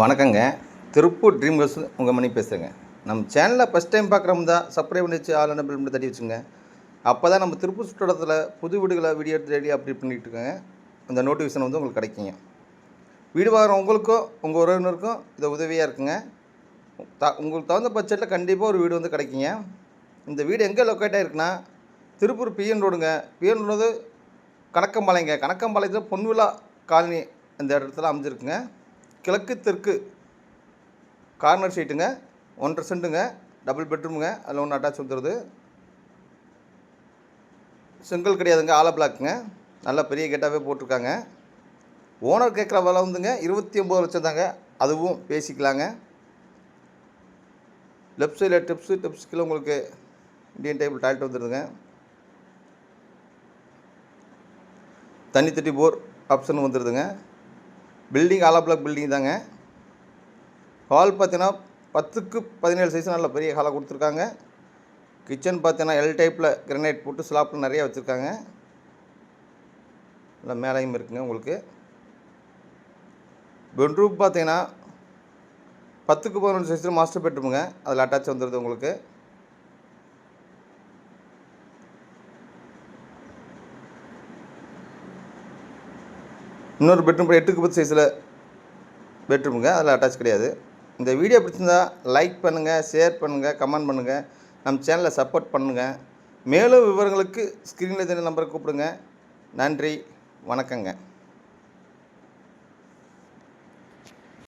வணக்கங்க. Tiruppur dream bus உங்கள் மணி பேசுகிறேங்க நம்ம சேனலில் ஃபஸ்ட் டைம் பார்க்குறவங்க தான் சப்ஸ்கிரைப் பண்ணி வச்சு ஆல் பில் பண்ணி தட்டி வச்சுங்க. அப்போ தான் நம்ம திருப்பூர் சுற்றுலத்தில் புது வீடுகளை வீடியோ எடுத்து ரெடி அப்டேட் பண்ணிகிட்டு இருக்கோங்க. அந்த நோட்டிஃபிகேஷன் வந்து உங்களுக்கு கிடைக்குங்க. வீடு வாங்குற உங்களுக்கும் உங்கள் உறவினருக்கும் இது உதவியாக இருக்குங்க. த உங்களுக்கு தகுந்த பட்ஜெட்டில் கண்டிப்பாக ஒரு வீடு வந்து கிடைக்குங்க. இந்த வீடு எங்கே லொக்கேட் ஆகிருக்குன்னா திருப்பூர் பிஎன் ரோடுங்க பிஎன் ரோடு கணக்கம்பாளையங்க கணக்கம்பாளையத்தில் பொன்விழா காலனி அந்த இடத்துல அமைஞ்சிருக்குங்க. கிழக்கு தெற்கு கார்னர் சீட்டுங்க ஒன்றரை சென்ட்டுங்க டபுள் பெட்ரூமுங்க அதில் ஒன்று அட்டாச் வந்துடுது செங்கல் கிடையாதுங்க. ஆல பிளாக்குங்க நல்லா பெரிய கேட்டாகவே போட்டிருக்காங்க. ஓனர் கேட்குற விலை வந்துங்க. இருபத்தி ஒம்பது லட்சம் தாங்க. அதுவும் பேசிக்கலாங்க. லெஃப்ட் சைடில் டிப்ஸு டிப்ஸ்கில் உங்களுக்கு இந்தியன் டைப் டாய்லெட் வந்துடுதுங்க தண்ணி தட்டி போர் ஆப்ஷன் வந்துடுதுங்க பில்டிங் ஆலா பிளாக் பில்டிங் தாங்க. ஹால் பார்த்தீங்கன்னா பத்துக்கு பதினேழு சைஸ் நல்ல பெரிய ஹாலாக கொடுத்துருக்காங்க. கிச்சன் பார்த்தீங்கன்னா எல் டைப்பில் கிரனைட் போட்டு ஸ்லாப்பில் நிறைய வச்சுருக்காங்க. நல்லா மேலேயும் இருக்குங்க உங்களுக்கு. பெட்ரூம் பார்த்தீங்கன்னா பத்துக்கு பதினொன்று சைஸில் மாஸ்டர் பெட்ரூமுங்க அதில் அட்டாச் வந்துடுது உங்களுக்கு. இன்னொரு பெட்ரூம் எட்டுக்கு பத்து சைஸில் பெட்ரூமுங்க அதில் அட்டாச் கிடையாது. இந்த வீடியோ பிடிச்சிருந்தா லைக் பண்ணுங்கள் ஷேர் பண்ணுங்கள் கமெண்ட் பண்ணுங்கள் நம்ம சேனலை சப்போர்ட் பண்ணுங்கள் மேலும் விவரங்களுக்கு ஸ்க்ரீனில் தெரிஞ்ச நம்பரை கூப்பிடுங்க. நன்றி வணக்கங்க.